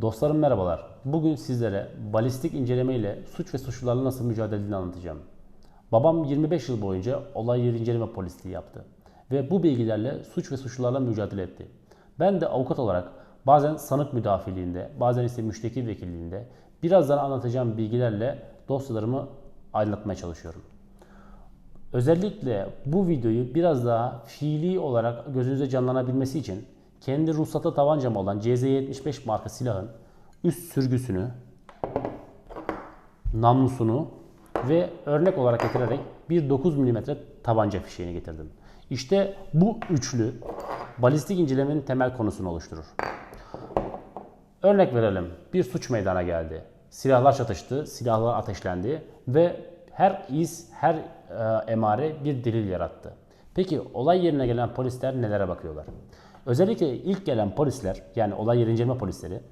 Dostlarım merhabalar. Bugün sizlere balistik inceleme ile suç ve suçlularla nasıl mücadele edildiğini anlatacağım. Babam 25 yıl boyunca olay yeri inceleme polisliği yaptı ve bu bilgilerle suç ve suçlularla mücadele etti. Ben de avukat olarak bazen sanık müdafiliğinde, bazen ise müşteki vekilliğinde birazdan anlatacağım bilgilerle dosyalarımı aydınlatmaya çalışıyorum. Özellikle bu videoyu biraz daha fiili olarak gözünüze canlanabilmesi için kendi ruhsata tabancam olan CZ75 marka silahın üst sürgüsünü, namlusunu ve örnek olarak getirerek bir 9 mm tabanca fişeğini getirdim. İşte bu üçlü balistik incelemenin temel konusunu oluşturur. Örnek verelim. Bir suç meydana geldi. Silahlar çatıştı, silahlar ateşlendi ve her iz, her e, emare bir delil yarattı. Peki olay yerine gelen polisler nelere bakıyorlar? Özellikle ilk gelen polisler, yani olay yeri inceleme polisleri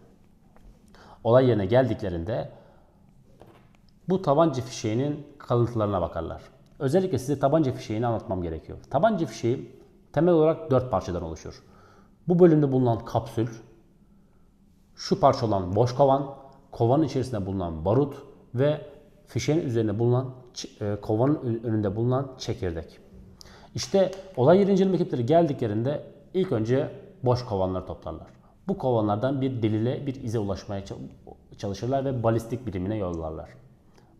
olay yerine geldiklerinde bu tabanca fişeğinin kalıntılarına bakarlar. Özellikle size tabanca fişeğini anlatmam gerekiyor. Tabanca fişeği temel olarak dört parçadan oluşur. Bu bölümde bulunan kapsül, şu parça olan boş kovan, kovanın içerisinde bulunan barut ve fişeğin üzerinde bulunan e, kovanın önünde bulunan çekirdek. İşte olay yeri inceleme ekipleri geldiklerinde ilk önce boş kovanları toplarlar. Bu kovanlardan bir delile, bir ize ulaşmaya çalışırlar ve balistik birimine yollarlar.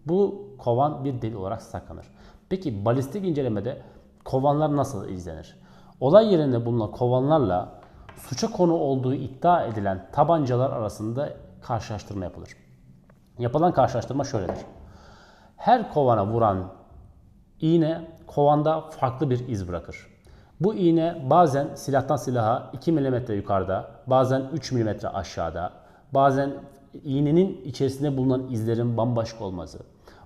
Bu kovan bir delil olarak saklanır. Peki balistik incelemede kovanlar nasıl izlenir? Olay yerinde bulunan kovanlarla suça konu olduğu iddia edilen tabancalar arasında karşılaştırma yapılır. Yapılan karşılaştırma şöyledir. Her kovana vuran iğne kovanda farklı bir iz bırakır. Bu iğne bazen silahtan silaha 2 mm yukarıda, bazen 3 mm aşağıda, bazen iğnenin içerisinde bulunan izlerin bambaşka olması.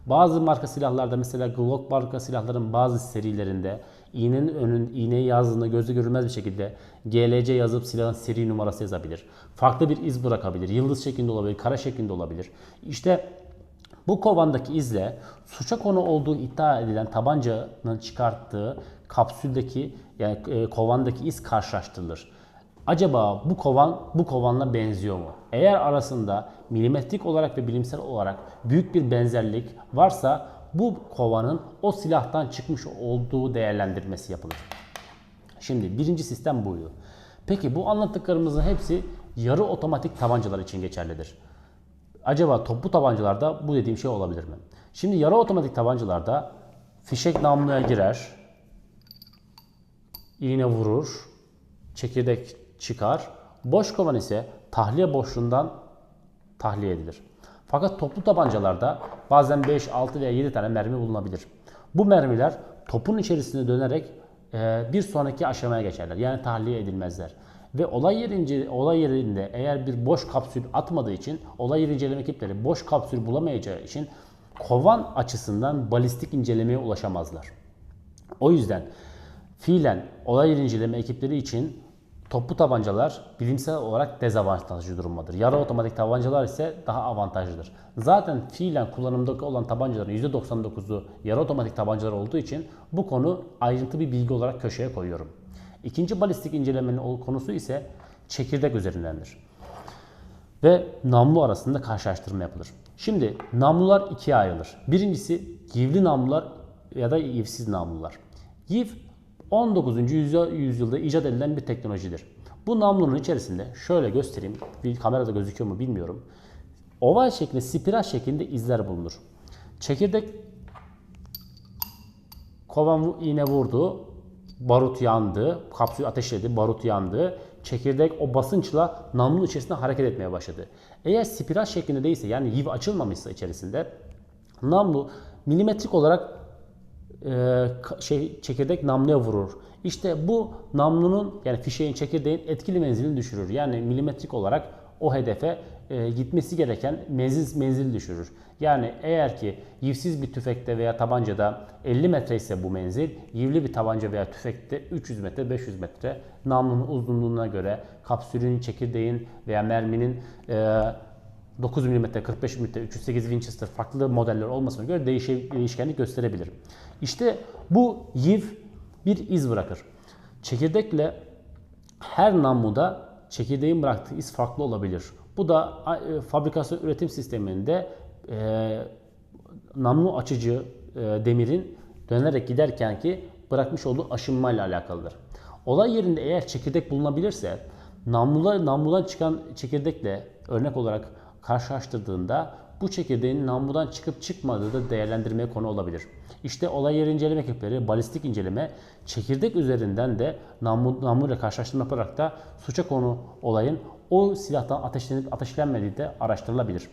Bazı marka silahlarda mesela Glock marka silahların bazı serilerinde iğnenin önün iğneyi yazdığında gözle görülmez bir şekilde GLC yazıp silahın seri numarası yazabilir. Farklı bir iz bırakabilir. Yıldız şeklinde olabilir, kara şeklinde olabilir. İşte bu kovandaki izle suça konu olduğu iddia edilen tabancanın çıkarttığı kapsüldeki yani e, kovandaki iz karşılaştırılır. Acaba bu kovan bu kovanla benziyor mu? Eğer arasında milimetrik olarak ve bilimsel olarak büyük bir benzerlik varsa bu kovanın o silahtan çıkmış olduğu değerlendirmesi yapılır. Şimdi birinci sistem buydu. Peki bu anlattıklarımızın hepsi yarı otomatik tabancalar için geçerlidir. Acaba toplu tabancalarda bu dediğim şey olabilir mi? Şimdi yarı otomatik tabancalarda fişek namluya girer, iğne vurur, çekirdek çıkar. Boş kovan ise tahliye boşluğundan tahliye edilir. Fakat toplu tabancalarda bazen 5, 6 veya 7 tane mermi bulunabilir. Bu mermiler topun içerisine dönerek e, bir sonraki aşamaya geçerler. Yani tahliye edilmezler. Ve olay yerince olay yerinde eğer bir boş kapsül atmadığı için olay yeri inceleme ekipleri boş kapsül bulamayacağı için kovan açısından balistik incelemeye ulaşamazlar. O yüzden fiilen olay yeri inceleme ekipleri için toplu tabancalar bilimsel olarak dezavantajlı durumdadır. Yarı otomatik tabancalar ise daha avantajlıdır. Zaten fiilen kullanımda olan tabancaların %99'u yarı otomatik tabancalar olduğu için bu konu ayrıntı bir bilgi olarak köşeye koyuyorum. İkinci balistik incelemenin konusu ise çekirdek üzerindendir. Ve namlu arasında karşılaştırma yapılır. Şimdi namlular ikiye ayrılır. Birincisi yivli namlular ya da yivsiz namlular. Yiv 19. yüzyıl- yüzyılda icat edilen bir teknolojidir. Bu namlunun içerisinde şöyle göstereyim. Bir kamerada gözüküyor mu bilmiyorum. Oval şeklinde, spiral şeklinde izler bulunur. Çekirdek kovan iğne vurdu, barut yandı, kapsül ateşledi, barut yandı. Çekirdek o basınçla namlunun içerisinde hareket etmeye başladı. Eğer spiral şeklinde değilse yani yiv açılmamışsa içerisinde namlu milimetrik olarak e, şey çekirdek namluya vurur. İşte bu namlunun yani fişeğin çekirdeğin etkili menzilini düşürür. Yani milimetrik olarak o hedefe e, gitmesi gereken menzil menzili düşürür. Yani eğer ki yivsiz bir tüfekte veya tabancada 50 metre ise bu menzil, yivli bir tabanca veya tüfekte 300 metre, 500 metre namlunun uzunluğuna göre kapsülün, çekirdeğin veya merminin e, 9 mm, 45 mm, 308 Winchester farklı modeller olmasına göre değişe, değişkenlik gösterebilir. İşte bu yiv bir iz bırakır. Çekirdekle her namluda çekirdeğin bıraktığı iz farklı olabilir. Bu da e, fabrikasyon üretim sisteminde e, namlu açıcı e, demirin dönerek giderken ki bırakmış olduğu aşınmayla alakalıdır. Olay yerinde eğer çekirdek bulunabilirse namlular, namludan çıkan çekirdekle örnek olarak karşılaştırdığında bu çekirdeğin namludan çıkıp çıkmadığı da değerlendirmeye konu olabilir. İşte olay yeri inceleme ekipleri balistik inceleme çekirdek üzerinden de namlu, namluyla karşılaştırma yaparak da suça konu olayın o silahtan ateşlenip ateşlenmediği de araştırılabilir.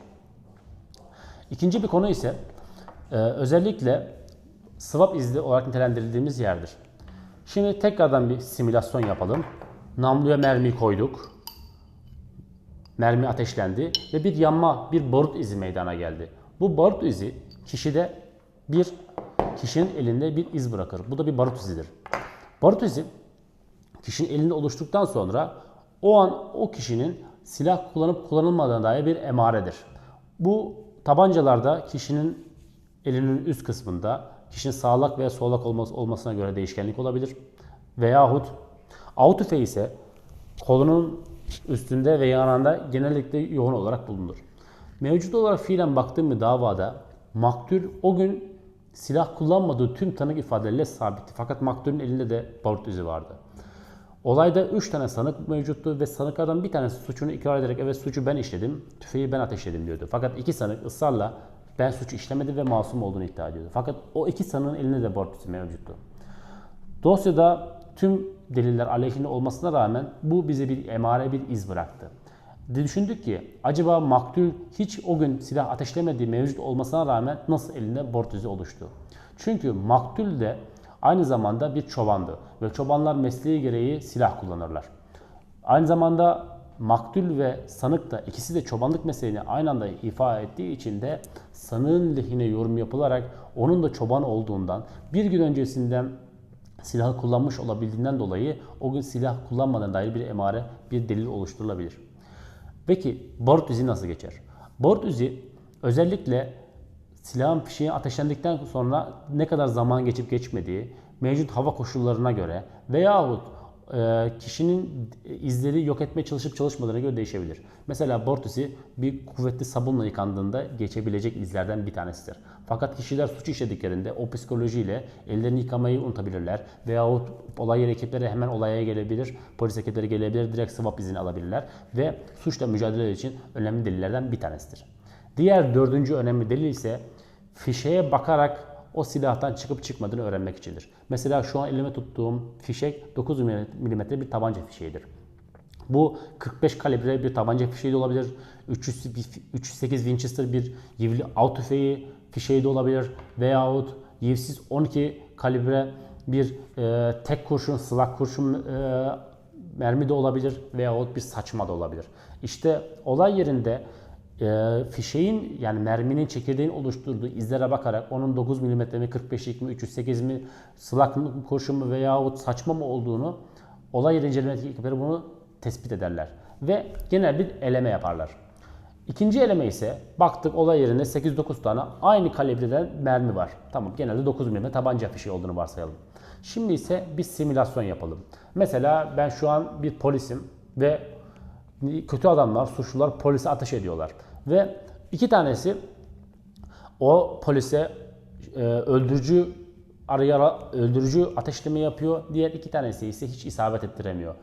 İkinci bir konu ise e, özellikle swap izli olarak nitelendirildiğimiz yerdir. Şimdi tekrardan bir simülasyon yapalım. Namluya mermi koyduk. Mermi ateşlendi ve bir yanma, bir barut izi meydana geldi. Bu barut izi kişide bir kişinin elinde bir iz bırakır. Bu da bir barut izidir. Barut izi kişinin elinde oluştuktan sonra o an o kişinin silah kullanıp kullanılmadığına dair bir emaredir. Bu tabancalarda kişinin elinin üst kısmında kişinin sağlak veya solak olması, olmasına göre değişkenlik olabilir. Veyahut av tüfeği ise kolunun üstünde ve yanında genellikle yoğun olarak bulunur. Mevcut olarak fiilen baktığım bir davada maktul o gün silah kullanmadığı tüm tanık ifadeleriyle sabitti. Fakat maktulün elinde de barut izi vardı. Olayda 3 tane sanık mevcuttu ve sanıklardan bir tanesi suçunu ikrar ederek evet suçu ben işledim, tüfeği ben ateşledim diyordu. Fakat iki sanık ısrarla ben suçu işlemedim ve masum olduğunu iddia ediyordu. Fakat o iki sanığın elinde de barut izi mevcuttu. Dosyada tüm deliller aleyhine olmasına rağmen bu bize bir emare bir iz bıraktı. Düşündük ki acaba maktul hiç o gün silah ateşlemediği mevcut olmasına rağmen nasıl elinde barut izi oluştu? Çünkü maktul de aynı zamanda bir çobandı ve çobanlar mesleği gereği silah kullanırlar. Aynı zamanda maktul ve sanık da ikisi de çobanlık mesleğini aynı anda ifa ettiği için de sanığın lehine yorum yapılarak onun da çoban olduğundan bir gün öncesinden silahı kullanmış olabildiğinden dolayı o gün silah kullanmadan dair bir emare, bir delil oluşturulabilir. Peki barut izi nasıl geçer? Barut izi özellikle silahın fişeği ateşlendikten sonra ne kadar zaman geçip geçmediği, mevcut hava koşullarına göre veyahut kişinin izleri yok etmeye çalışıp çalışmadığına göre değişebilir. Mesela barut izi bir kuvvetli sabunla yıkandığında geçebilecek izlerden bir tanesidir. Fakat kişiler suç işlediklerinde o psikolojiyle ellerini yıkamayı unutabilirler veyahut olay yeri ekipleri hemen olaya gelebilir, polis ekipleri gelebilir, direkt swap izini alabilirler ve suçla mücadele için önemli delillerden bir tanesidir. Diğer dördüncü önemli delil ise fişeye bakarak o silahtan çıkıp çıkmadığını öğrenmek içindir. Mesela şu an elime tuttuğum fişek 9 mm bir tabanca fişeğidir. Bu 45 kalibre bir tabanca fişeği de olabilir. 308 Winchester bir yivli av tüfeği fişeği de olabilir. Veyahut yivsiz 12 kalibre bir e, tek kurşun, slug kurşun e, mermi de olabilir. Veyahut bir saçma da olabilir. İşte olay yerinde e, fişeğin yani merminin çekirdeğin oluşturduğu izlere bakarak onun 9 mm mi 45'lik mi 308 mi slug kurşun mu veyahut saçma mı olduğunu olay yeri inceleme ekipleri bunu tespit ederler ve genel bir eleme yaparlar. İkinci eleme ise baktık olay yerinde 8-9 tane aynı kalibreden mermi var. Tamam genelde 9 mm tabanca fişeği olduğunu varsayalım. Şimdi ise bir simülasyon yapalım. Mesela ben şu an bir polisim ve kötü adamlar, suçlular polise ateş ediyorlar. Ve iki tanesi o polise e, öldürücü araya öldürücü ateşleme yapıyor. Diğer iki tanesi ise hiç isabet ettiremiyor.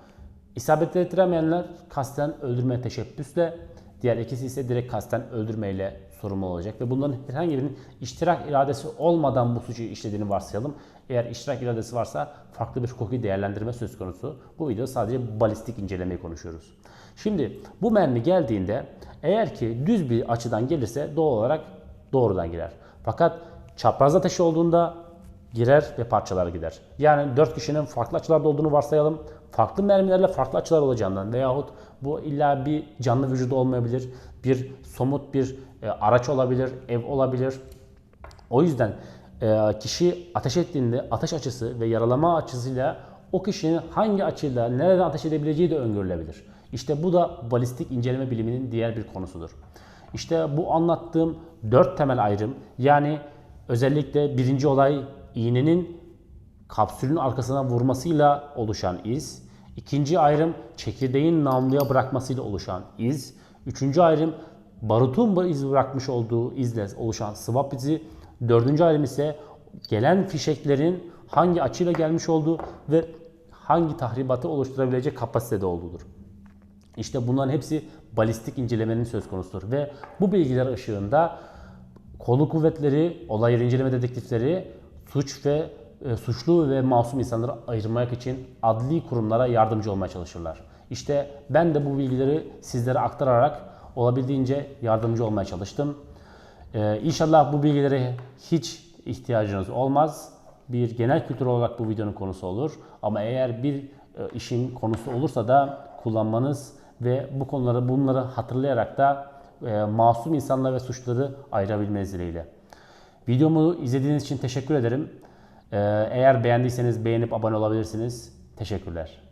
İsabet ettiremeyenler kasten öldürme teşebbüsle, diğer ikisi ise direkt kasten öldürmeyle sorumlu olacak. Ve bunların herhangi birinin iştirak iradesi olmadan bu suçu işlediğini varsayalım. Eğer iştirak iradesi varsa farklı bir hukuki değerlendirme söz konusu. Bu videoda sadece balistik incelemeyi konuşuyoruz. Şimdi bu mermi geldiğinde eğer ki düz bir açıdan gelirse doğal olarak doğrudan girer. Fakat çapraz ateşi olduğunda girer ve parçalar gider. Yani 4 kişinin farklı açılarda olduğunu varsayalım. Farklı mermilerle farklı açılar olacağından veyahut bu illa bir canlı vücudu olmayabilir. Bir somut bir e, araç olabilir, ev olabilir. O yüzden e, kişi ateş ettiğinde ateş açısı ve yaralama açısıyla o kişinin hangi açıyla nereden ateş edebileceği de öngörülebilir. İşte bu da balistik inceleme biliminin diğer bir konusudur. İşte bu anlattığım dört temel ayrım yani özellikle birinci olay iğnenin kapsülün arkasına vurmasıyla oluşan iz. İkinci ayrım çekirdeğin namluya bırakmasıyla oluşan iz. Üçüncü ayrım barutun iz bırakmış olduğu izle oluşan swap izi. Dördüncü ayrım ise gelen fişeklerin hangi açıyla gelmiş olduğu ve hangi tahribatı oluşturabilecek kapasitede olduğudur. İşte bunların hepsi balistik incelemenin söz konusudur ve bu bilgiler ışığında kolu kuvvetleri, olay yeri inceleme dedektifleri suç ve e, suçlu ve masum insanları ayırmak için adli kurumlara yardımcı olmaya çalışırlar. İşte ben de bu bilgileri sizlere aktararak olabildiğince yardımcı olmaya çalıştım. Ee, inşallah bu bilgilere hiç ihtiyacınız olmaz. Bir genel kültür olarak bu videonun konusu olur. Ama eğer bir e, işin konusu olursa da kullanmanız ve bu konuları bunları hatırlayarak da e, masum insanlar ve suçları ayırabilmeniz dileğiyle. Videomu izlediğiniz için teşekkür ederim. Ee, eğer beğendiyseniz beğenip abone olabilirsiniz. Teşekkürler.